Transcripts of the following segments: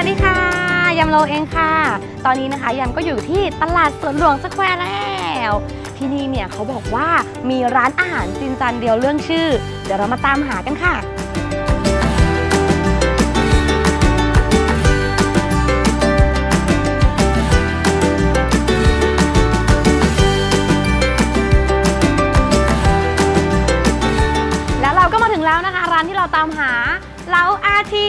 วัสดีค่ะ ยำโลเองค่ะ ตอนนี้นะคะยำก็อยู่ที่ตลาดสวนหลวงสแควร์แล้ว ที่นี่เนี่ยเขาบอกว่ามีร้านอาหารจีนจานเดียวเรื่องชื่อ เดี๋ยวเรามาตามหากันค่ะ แล้วเราก็มาถึงแล้วนะคะ ร้านที่เราตามหาเลาอาที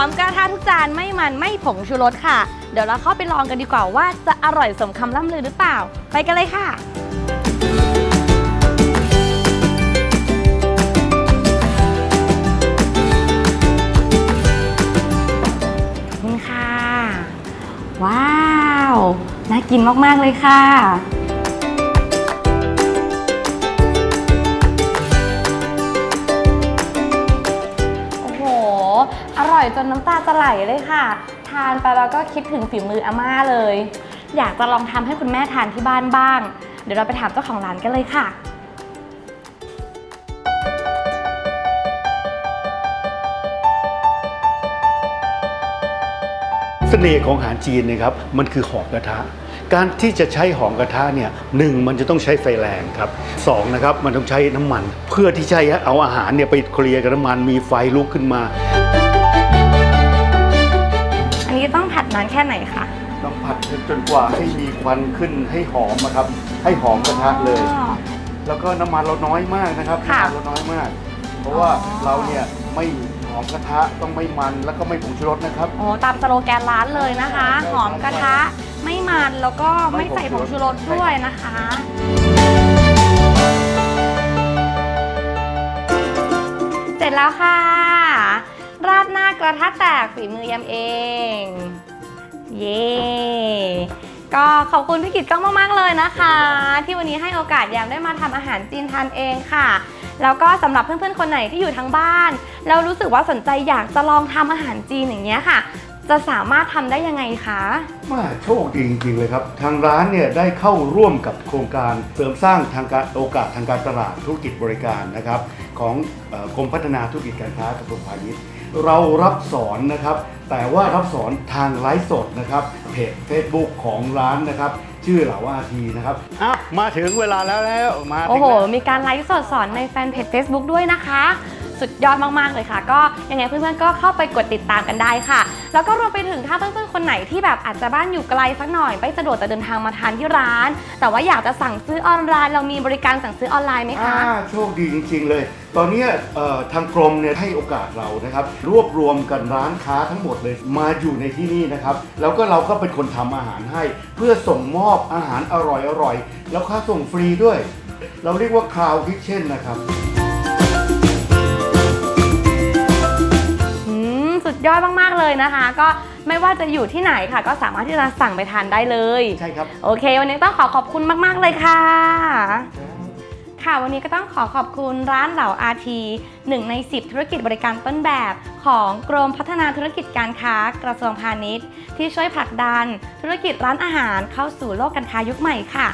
อมกระทะทุกจานไม่มันไม่ผงชูรสค่ะ เดี๋ยวเราเข้าไปลองกันดีกว่าว่าจะอร่อยสมคำล่ำลือหรือเปล่า ไปกันเลยค่ะ นี่ค่ะ ว้าว น่ากินมาก ๆ เลยค่ะ อยจนน้ำตาจะไหลเลยค่ะ ทานไปแล้วก็คิดถึงฝีมืออาม่าเลย อยากจะลองทำให้คุณแม่ทานที่บ้านบ้าง เดี๋ยวเราไปถามเจ้าของร้านกันเลยค่ะ เสน่ห์ของอาหารจีนนะครับมันคือหอมกระทะ การที่จะใช้หอมกระทะเนี่ยหนึ่งมันจะต้องใช้ไฟแรงครับสองนะครับมันต้องใช้น้ำมัน เพื่อที่จะเอาอาหารเนี่ยไปเคลียร์กับน้ำมันมีไฟลุกขึ้นมา ต้องผัดนานแค่ไหนคะต้องผัดจนกว่าให้มีควันขึ้นให้หอมนะครับ ให้หอมกระทะเลย อ๋อ แล้วก็น้ำมันเราน้อยมากนะครับค่ะน้ำมันเราน้อยมาก เพราะว่าอ๋อ เราเนี่ยไม่หอมกระทะต้องไม่มันแล้วก็ไม่ผงชูรสนะครับ โอ้ตามสโลแกนร้านเลยนะคะ หอมกระทะไม่มันแล้วก็ไม่ใส่ผงชูรสด้วยนะคะ เสร็จแล้วค่ะ ราดหน้ากระทะแตกฝีมือยำเอง เย้ก็ขอบคุณพี่กิตก้องมาก ๆ เลยนะคะ ที่วันนี้ให้โอกาสยามได้มาทำอาหารจีนทานเองค่ะ แล้วก็สำหรับเพื่อนๆคนไหนที่อยู่ทางบ้าน แล้วรู้สึกว่าสนใจอยากจะลองทำอาหารจีนอย่างเงี้ยค่ะ จะสามารถทำได้ยังไงคะว่าโชคดีจริง ๆ เลยครับ ทางร้านเนี่ยได้เข้าร่วมกับโครงการเสริมสร้างทางการโอกาสทางการตลาดธุรกิจบริการนะครับของออกรมพัฒนาธุรกิจการค้ากระทรวงพาณิชย์ เรารับสอนนะครับ แต่ว่ารับสอนทางไลฟ์สดนะครับเพจ Facebook ของร้านนะครับ ชื่อเหล่าอาทีนะครับอ้าวมาถึงเวลาแล้วแล้วมาถึโอ้โห แล้ว มีการไลฟ์สดสอนในแฟนเพจ Facebook ด้วยนะคะ สุดยอดมากๆเลยค่ะ ก็ยังไงเพื่อนๆก็เข้าไปกดติดตามกันได้ค่ะ แล้วก็รวมไปถึงถ้าเพื่อนๆคนไหนที่แบบอาจจะบ้านอยู่ไกลสักหน่อยไม่สะดวกจะเดินทางมาทานที่ร้าน แต่ว่าอยากจะสั่งซื้อออนไลน์ เรามีบริการสั่งซื้อออนไลน์ไหมคะ อ่าโชคดีจริง ๆ เลย ตอนเนี้ยเอ่อทางกรมเนี่ยให้โอกาสเรานะครับ รวบรวมกันร้านค้าทั้งหมดเลย มาอยู่ในที่นี่นะครับ แล้วก็เราก็เป็นคนทำอาหารให้ เพื่อส่งมอบอาหารอร่อยๆ แล้วค่าส่งฟรีด้วย เราเรียกว่าคลาวคิเช่นนะครับ ดยอดมากๆเลยนะคะ ก็ไม่ว่าจะอยู่ที่ไหนค่ะ ก็สามารถที่จะสั่งไปทานได้เลย ใช่ครับ โอเค วันนี้ต้องขอขอบคุณมาก ๆ เลยค่ะ ค่ะวันนี้ก็ต้องขอขอบคุณร้านเหล่าอาทีหนึ่งใน 10 ธุรกิจบริการต้นแบบ ของกรมพัฒนาธุรกิจการค้ากระทรวงพาณิชย์ ที่ช่วยผลักดัน ธุรกิจร้านอาหารเข้าสู่โลกการค้ายุคใหม่ค่ะ